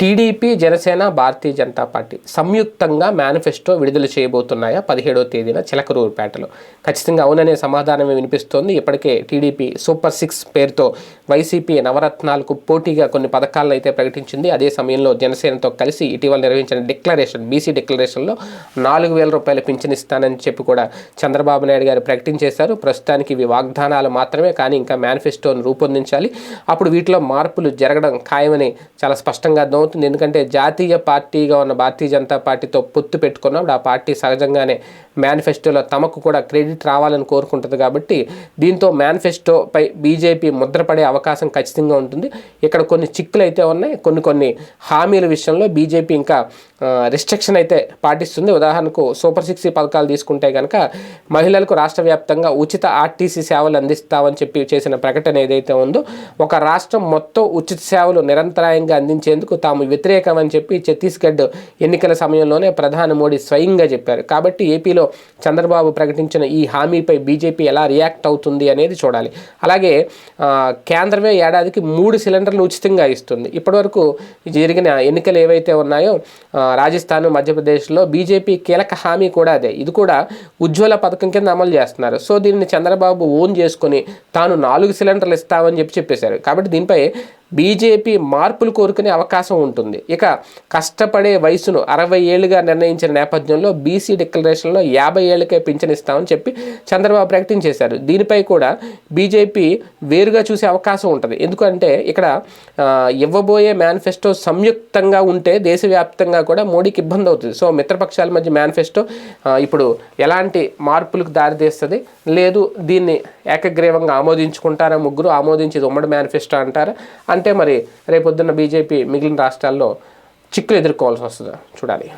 TDP Janasena Bharatiya Janata party సంయుక్తంగా manifesto విడుదల చేయబోతున్నాయా పదిహేడవ తేదీన చిలకరూరుపేటలో ఖచ్చితంగా అవుననే సమాధానమే వినిపిస్తోంది. ఇప్పటికే టీడీపీ సూపర్ సిక్స్ పేరుతో వైసీపీ నవరత్నాలకు పోటీగా కొన్ని పథకాలను అయితే ప్రకటించింది. అదే సమయంలో జనసేనతో కలిసి ఇటీవల నిర్వహించిన డిక్లరేషన్ బీసీ డిక్లరేషన్లో నాలుగు వేల రూపాయల పింఛన్ ఇస్తానని చెప్పి కూడా చంద్రబాబు నాయుడు గారు ప్రకటించేశారు. ప్రస్తుతానికి ఇవి వాగ్దానాలు మాత్రమే కానీ ఇంకా మేనిఫెస్టోను రూపొందించాలి. అప్పుడు వీటిలో మార్పులు జరగడం ఖాయమని చాలా స్పష్టంగా అవుతుంది. ఎందుకంటే జాతీయ పార్టీగా ఉన్న భారతీయ జనతా పార్టీతో పొత్తు పెట్టుకున్నప్పుడు ఆ పార్టీ సహజంగానే మేనిఫెస్టోలో తమకు కూడా క్రెడిట్ రావాలని కోరుకుంటుంది కాబట్టి దీంతో మేనిఫెస్టోపై బీజేపీ ముద్రపడే అవకాశం ఖచ్చితంగా ఉంటుంది. ఇక్కడ కొన్ని చిక్కులు అయితే ఉన్నాయి. కొన్ని కొన్ని హామీల విషయంలో బీజేపీ ఇంకా రిస్ట్రిక్షన్ అయితే పాటిస్తుంది. ఉదాహరణకు సూపర్ సిక్స్ పథకాలు తీసుకుంటే కనుక మహిళలకు రాష్ట్ర వ్యాప్తంగా ఉచిత ఆర్టీసీ సేవలు అందిస్తామని చెప్పి చేసిన ప్రకటన ఏదైతే ఉందో ఒక రాష్ట్రం మొత్తం ఉచిత సేవలు నిరంతరాయంగా అందించేందుకు తాము వ్యతిరేకమని చెప్పి ఛత్తీస్గఢ్ ఎన్నికల సమయంలోనే ప్రధాని మోడీ స్వయంగా చెప్పారు. కాబట్టి ఏపీలో చంద్రబాబు ప్రకటించిన ఈ హామీపై బీజేపీ ఎలా రియాక్ట్ అవుతుంది అనేది చూడాలి. అలాగే కేంద్రమే ఏడాదికి మూడు సిలిండర్లు ఉచితంగా ఇస్తుంది. ఇప్పటివరకు జరిగిన ఎన్నికలు ఏవైతే ఉన్నాయో రాజస్థాన్ మధ్యప్రదేశ్లో బీజేపీ కీలక హామీ కూడా అదే. ఇది కూడా ఉజ్వల పథకం కింద అమలు చేస్తున్నారు. సో దీన్ని చంద్రబాబు ఓన్ చేసుకొని తాను నాలుగు సిలిండర్లు ఇస్తామని చెప్పి చెప్పేశారు. కాబట్టి దీనిపై బీజేపీ మార్పులు కోరుకునే అవకాశం ఉంటుంది. ఇక కష్టపడే వయసును అరవై ఏళ్ళుగా నిర్ణయించిన నేపథ్యంలో బీసీ డిక్లరేషన్లో యాభై ఏళ్ళకే పింఛనిస్తామని చెప్పి చంద్రబాబు ప్రకటించేశారు. దీనిపై కూడా బీజేపీ వేరుగా చూసే అవకాశం ఉంటుంది. ఎందుకంటే ఇక్కడ ఇవ్వబోయే మేనిఫెస్టో సంయుక్తంగా ఉంటే దేశవ్యాప్తంగా కూడా మోడీకి ఇబ్బంది అవుతుంది. సో మిత్రపక్షాల మధ్య మేనిఫెస్టో ఇప్పుడు ఎలాంటి మార్పులకు దారితీస్తుంది? లేదు దీన్ని ఏకగ్రీవంగా ఆమోదించుకుంటారా? ముగ్గురు ఆమోదించేది ఉమ్మడి మేనిఫెస్టో అంటారా? అంటే మరి రేపొద్దున్న బీజేపీ మిగిలిన రాష్ట్రాల్లో చిక్కులు ఎదుర్కోవాల్సి వస్తుందా. చూడాలి.